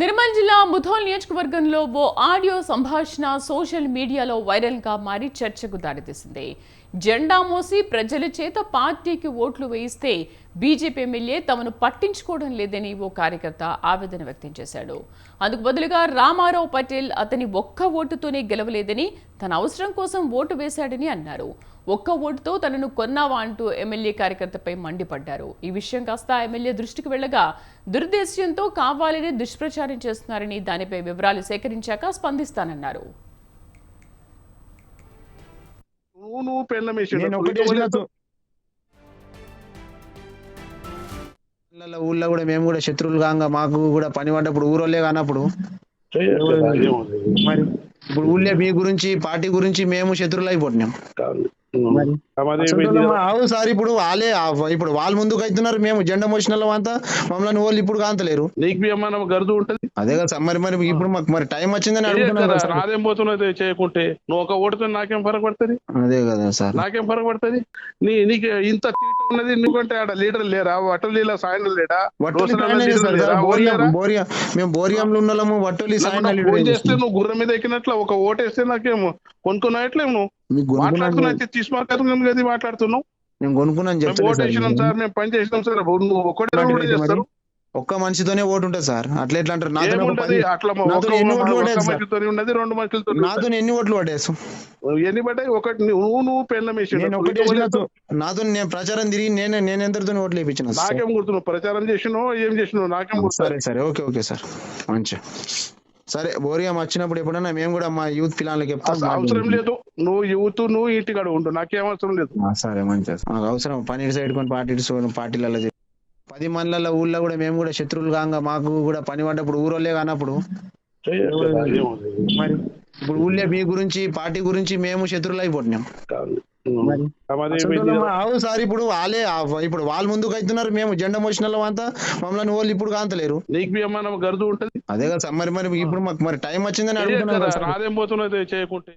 నిర్మల్ జిల్లా ముథోల్ నియోజకవర్గంలో ఓ ఆడియో సంభాషణ సోషల్ మీడియాలో వైరల్గా మారి చర్చకు దారితీసింది. జెండా మోసి ప్రజల చేత పార్టీకి ఓట్లు వేయిస్తే బీజేపీ ఎమ్మెల్యే తమను పట్టించుకోవడం లేదని ఓ కార్యకర్త ఆవేదన వ్యక్తం చేశాడు. అందుకు బదులుగా రామారావు పటేల్ అతని ఒక్క ఓటుతోనే గెలవలేదని తన అవసరం కోసం ఓటు వేశాడని అన్నారు. ఒక్క ఓటుతో తనను కొన్నావా అంటూ ఎమ్మెల్యే కార్యకర్తపై మండిపడ్డారు. ఈ విషయం కాస్త ఎమ్మెల్యే దృష్టికి వెళ్ళగా దురుద్దేశ్యంతో కావాలని దుష్ప్రచారం చేస్తున్నారని దానిపై వివరాలు సేకరించాక స్పందిస్తానన్నారు. నువ్వు పెళ్ళం ఊళ్ళో కూడా మేము కూడా శత్రువులు కాగా మాకు కూడా పని పడ్డప్పుడు ఊరోళ్ళే కానప్పుడు మరి ఇప్పుడు ఊళ్ళే మీ గురించి పార్టీ గురించి మేము శత్రువులు అయిపోతున్నాం అవును సార్ ఇప్పుడు వాళ్ళే ఇప్పుడు వాళ్ళు ముందుకు అవుతున్నారు మేము జెండా మోసిన అంతా మమ్మల్ని వాళ్ళు ఇప్పుడు కాంతలేరు. నీకు ఏమన్నా గరుదు ఉంటది? అదే కదా సార్ మరి మరి ఇప్పుడు మాకు మరి టైం వచ్చిందని అడుగుతున్నారు. నాదేం పోతున్నది చేయకుంటే? నువ్వు ఒక ఓటుతో నాకేం ఫరక పడుతుంది అదే కదా సార్. నాకేం ఫరక పడుతుంది నీ నీకు ఇంత తీట ఉన్నది నువ్వుకంటే ఆడ లీడర్ లేరా? వటలీల సాయన లేడా? బోరియం మేము బోరియంలో ఉన్న వాళ్ళము వట్టోలి సాయన చేస్తే నువ్వు గుర్రం మీద ఎక్కినట్లు ఒక ఓటు వేస్తే నాకేమో కొనుక్కున్నట్లేము నువ్వు మాట్లాడుతున్నా చెప్తాను సార్ మేము పని చేసినాం సార్. నువ్వు చేస్తారు. ఒక్క మనిషితోనే ఓటు ఉంటుంది సార్. అట్లా ఎట్లా అంటారు? నాతో ఎన్ని ఓట్లు పడేది నాతో ఎన్ని ఓట్లు పడేసు ఎన్ని పడ్డాయి? ఒకటి నువ్వు నువ్వు నాతో నేను ప్రచారం తిరిగి నేను నేను ఎందరితో ఓట్లు వేయించిన. నాకేం గుర్తున్నావు ప్రచారం చేసినావు? ఏం చేసినావు? నాకేం గుర్తు? సరే సరే. Okay okay sir. మంచిగా. సరే బోరియం వచ్చినప్పుడు ఎప్పుడన్నా మేము కూడా మా యూత్ పిల్లలకి అవసరం లేదు. నువ్వు యూత్ నువ్వు ఇంటికాడ ఉండు. నాకేం అవసరం లేదు. సరే మంచిగా మాకు అవసరం పని ఇటు సైడ్ కొని పార్టీ ఇటు పార్టీలలో. పది మందిలలో ఊళ్ళో కూడా మేము కూడా శత్రువులు కాగా మాకు కూడా పని పడ్డప్పుడు ఊరోళ్ళే కానప్పుడు మరి ఇప్పుడు ఊళ్ళే మీ గురించి పార్టీ గురించి మేము శత్రువులు అయిపోతున్నాం అవును సార్ ఇప్పుడు వాళ్ళే ఇప్పుడు వాళ్ళు ముందుకు అవుతున్నారు మేము జెండా మోసిన అంతా మమ్మల్ని వాళ్ళు ఇప్పుడు కాంతలేరు. నీకు ఏమన్నా గరుదు ఉంటది. అదే కదా సార్ మరి మరి ఇప్పుడు మాకు మరి టైం వచ్చిందని అడుగుతున్నారు పోతున్నది చేయకుంటే?